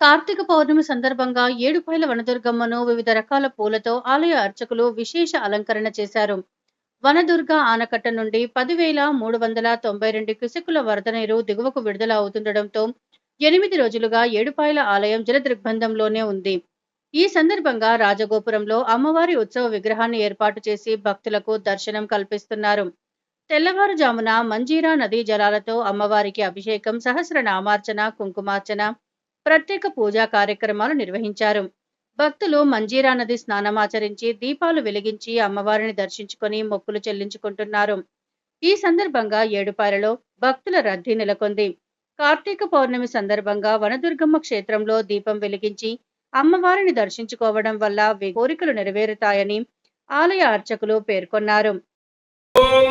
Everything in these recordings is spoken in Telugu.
కార్తీక పౌర్ణమి సందర్భంగా ఏడుపాయల వనదుర్గమ్మను వివిధ రకాల పూలతో ఆలయ అర్చకులు విశేష అలంకరణ చేశారు. వనదుర్గ ఆనకట్ట నుండి పదివేల మూడు వందల తొంభై రెండు క్యూసెక్కుల వరద నీరు దిగువకు విడుదల అవుతుండటంతో ఎనిమిది రోజులుగా ఏడుపాయల ఆలయం జలదిగ్బంధంలోనే ఉంది. ఈ సందర్భంగా రాజగోపురంలో అమ్మవారి ఉత్సవ విగ్రహాన్ని ఏర్పాటు చేసి భక్తులకు దర్శనం కల్పిస్తున్నారు. తెల్లవారుజామున మంజీరా నదీ జలాలతో అమ్మవారికి అభిషేకం సహస్రనామార్చన కుంకుమార్చన ప్రత్యేక పూజా కార్యక్రమాలు నిర్వహించారు. భక్తులు మంజీరా నది స్నానమాచరించి దీపాలు వెలిగించి అమ్మవారిని దర్శించుకొని మొక్కులు చెల్లించుకుంటున్నారు. ఈ సందర్భంగా ఏడుపాయలలో భక్తుల రద్దీ నెలకొంది. కార్తీక పౌర్ణమి సందర్భంగా వనదుర్గమ్మ క్షేత్రంలో దీపం వెలిగించి అమ్మవారిని దర్శించుకోవడం వల్ల కోరికలు నెరవేరుతాయని ఆలయ అర్చకులు పేర్కొన్నారు. ఓం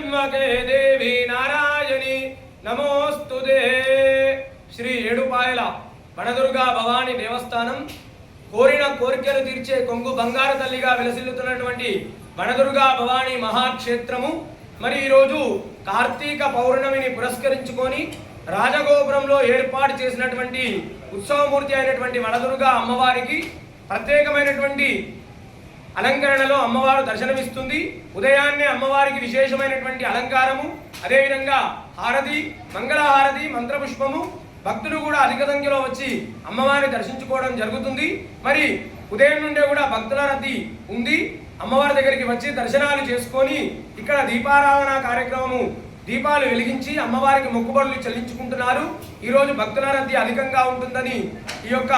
త్ర్యంబకే దేవి నారాయణి నమోస్తుదే శ్రీ ఏడుపాయల వనదుర్గా భవాని దేవస్థానం కోరిన కోరికలు తీర్చే కొంగు బంగారు తల్లిగా విలసిల్లుతున్నటువంటి వనదుర్గా భవాని మహాక్షేత్రము. మరి ఈరోజు కార్తీక పౌర్ణమిని పురస్కరించుకొని రాజగోపురంలో ఏర్పాటు చేసినటువంటి ఉత్సవమూర్తి అయినటువంటి వనదుర్గా అమ్మవారికి ప్రత్యేకమైనటువంటి అలంకరణలో అమ్మవారు దర్శనమిస్తుంది. ఉదయాన్నే అమ్మవారికి విశేషమైనటువంటి అలంకారము అదేవిధంగా హారతి మంగళహారతి మంత్రపుష్పము. భక్తులు కూడా అధిక సంఖ్యలో వచ్చి అమ్మవారిని దర్శించుకోవడం జరుగుతుంది. మరి ఉదయం నుండే కూడా భక్తుల రద్దీ ఉంది. అమ్మవారి దగ్గరికి వచ్చి దర్శనాలు చేసుకొని ఇక్కడ దీపారాధన కార్యక్రమము దీపాలు వెలిగించి అమ్మవారికి మొక్కుబడులు చెల్లించుకుంటున్నారు. ఈరోజు భక్తుల రద్దీ అధికంగా ఉంటుందని ఈ యొక్క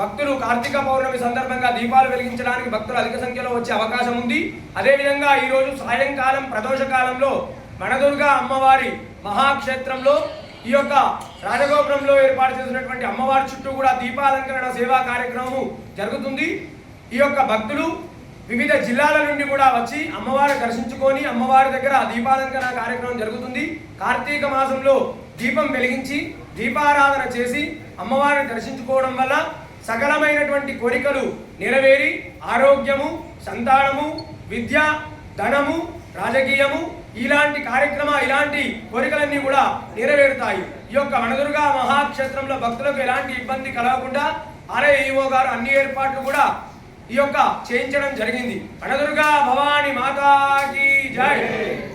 భక్తులు కార్తీక పౌర్ణమి సందర్భంగా దీపాలు వెలిగించడానికి భక్తులు అధిక సంఖ్యలో వచ్చే అవకాశం ఉంది. అదేవిధంగా ఈరోజు సాయంకాలం ప్రదోష కాలంలో వనదుర్గ అమ్మవారి మహాక్షేత్రంలో ఈ యొక్క రాజగోపురంలో ఏర్పాటు చేసినటువంటి అమ్మవారి చుట్టూ కూడా దీపాలంకరణ సేవా కార్యక్రమం జరుగుతుంది. ఈ యొక్క భక్తులు వివిధ జిల్లాల నుండి కూడా వచ్చి అమ్మవారిని దర్శించుకొని అమ్మవారి దగ్గర దీపాలంకరణ కార్యక్రమం జరుగుతుంది. కార్తీక మాసంలో దీపం వెలిగించి దీపారాధన చేసి అమ్మవారిని దర్శించుకోవడం వల్ల సకలమైనటువంటి కోరికలు నెరవేరి ఆరోగ్యము సంతానము విద్య ధనము రాజకీయము ఇలాంటి కార్యక్రమ ఇలాంటి కోరికలన్నీ కూడా నెరవేరుతాయి. ఈ యొక్క వనదుర్గా మహాక్షేత్రంలో భక్తులకు ఎలాంటి ఇబ్బంది కలగకుండా ఆలయ ఈవో గారు అన్ని ఏర్పాట్లు కూడా ఈ యొక్క చేయించడం జరిగింది. వనదుర్గా భవాని మాతాకి జై.